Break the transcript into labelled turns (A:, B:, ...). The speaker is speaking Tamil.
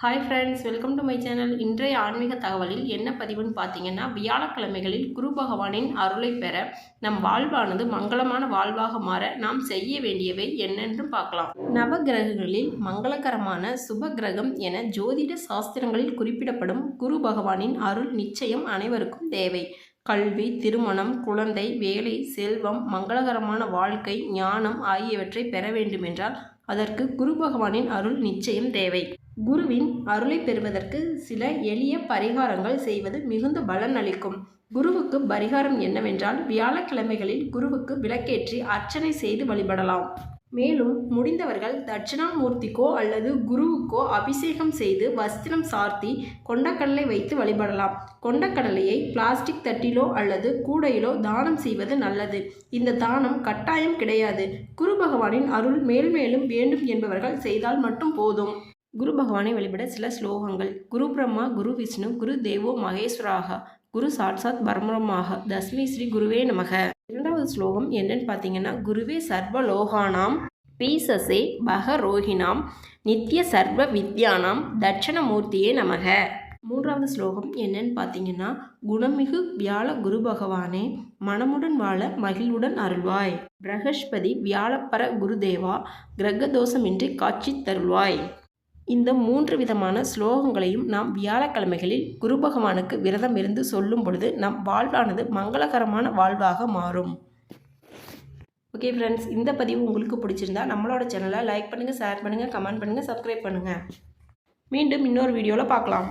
A: Hi friends welcome to my channel இன்றைய ஆன்மீக தகவலில் என்ன பதிவுன்னு பார்த்தீங்கன்னா வியாழக்கிழமைகளில் குரு பகவானின் அருளை பெற நம் வாழ்வானது மங்களமான வாழ்வாக மாற நாம் செய்ய வேண்டியவை என்னென்றும் பார்க்கலாம். நவகிரகங்களில் மங்களகரமான சுப கிரகம் என ஜோதிட சாஸ்திரங்களில் குறிப்பிடப்படும் குரு பகவானின் அருள் நிச்சயம் அனைவருக்கும் தேவை. கல்வி திருமணம் குழந்தை வேலை செல்வம் மங்களகரமான வாழ்க்கை ஞானம் ஆகியவற்றை பெற வேண்டுமென்றால் அதற்கு குரு பகவானின் அருள் நிச்சயம் தேவை. குருவின் அருளை பெறுவதற்கு சில எளிய பரிகாரங்கள் செய்வது மிகுந்த பலன் அளிக்கும். குருவுக்கு பரிகாரம் என்னவென்றால் வியாழக்கிழமைகளில் குருவுக்கு விளக்கேற்றி அர்ச்சனை செய்து வழிபடலாம். மேலும் முடிந்தவர்கள் தட்சிணாமூர்த்திக்கோ அல்லது குருவுக்கோ அபிஷேகம் செய்து வஸ்திரம் சார்த்தி கொண்டக்கடலை வைத்து வழிபடலாம். கொண்டக்கடலையை பிளாஸ்டிக் தட்டிலோ அல்லது கூடையிலோ தானம் செய்வது நல்லது. இந்த தானம் கட்டாயம் கிடையாது. குரு பகவானின் அருள் மேல்மேலும் வேண்டும் என்பவர்கள் செய்தால் மட்டும் போதும். குரு பகவானை வழிபட சில ஸ்லோகங்கள். குரு பிரம்மா குரு விஷ்ணு குரு தேவோ மகேஸ்வராக குரு சாட்சாத் பரமரமாக தஸ்மி ஸ்ரீ குருவே நமக. இரண்டாவது ஸ்லோகம் என்னன்னு பார்த்தீங்கன்னா குருவே சர்வலோகானாம் பீசசே பகரோகிணாம் நித்ய சர்வ வித்யானாம் தட்சணமூர்த்தியே நமக. மூன்றாவது ஸ்லோகம் என்னன்னு பார்த்தீங்கன்னா குணமிகு வியாழ குரு பகவானே மனமுடன் வாழ மகிழ்வுடன் அருள்வாய். பிரகஸ்பதி வியாழப்பர குருதேவா கிரகதோஷமின்றி காட்சி தருள்வாய். இந்த மூன்று விதமான ஸ்லோகங்களையும் நாம் வியாழக்கிழமைகளில் குரு பகவானுக்கு விரதம் இருந்து சொல்லும் பொழுது நம் வாழ்வானது மங்களகரமான வாழ்வாக மாறும். ஓகே ஃப்ரெண்ட்ஸ் இந்த பதிவு உங்களுக்கு பிடிச்சிருந்தா நம்மளோட சேனலை லைக் பண்ணுங்கள் ஷேர் பண்ணுங்கள் கமெண்ட் பண்ணுங்கள் சப்ஸ்கிரைப் பண்ணுங்கள் மீண்டும் இன்னொரு வீடியோவில் பார்க்கலாம்.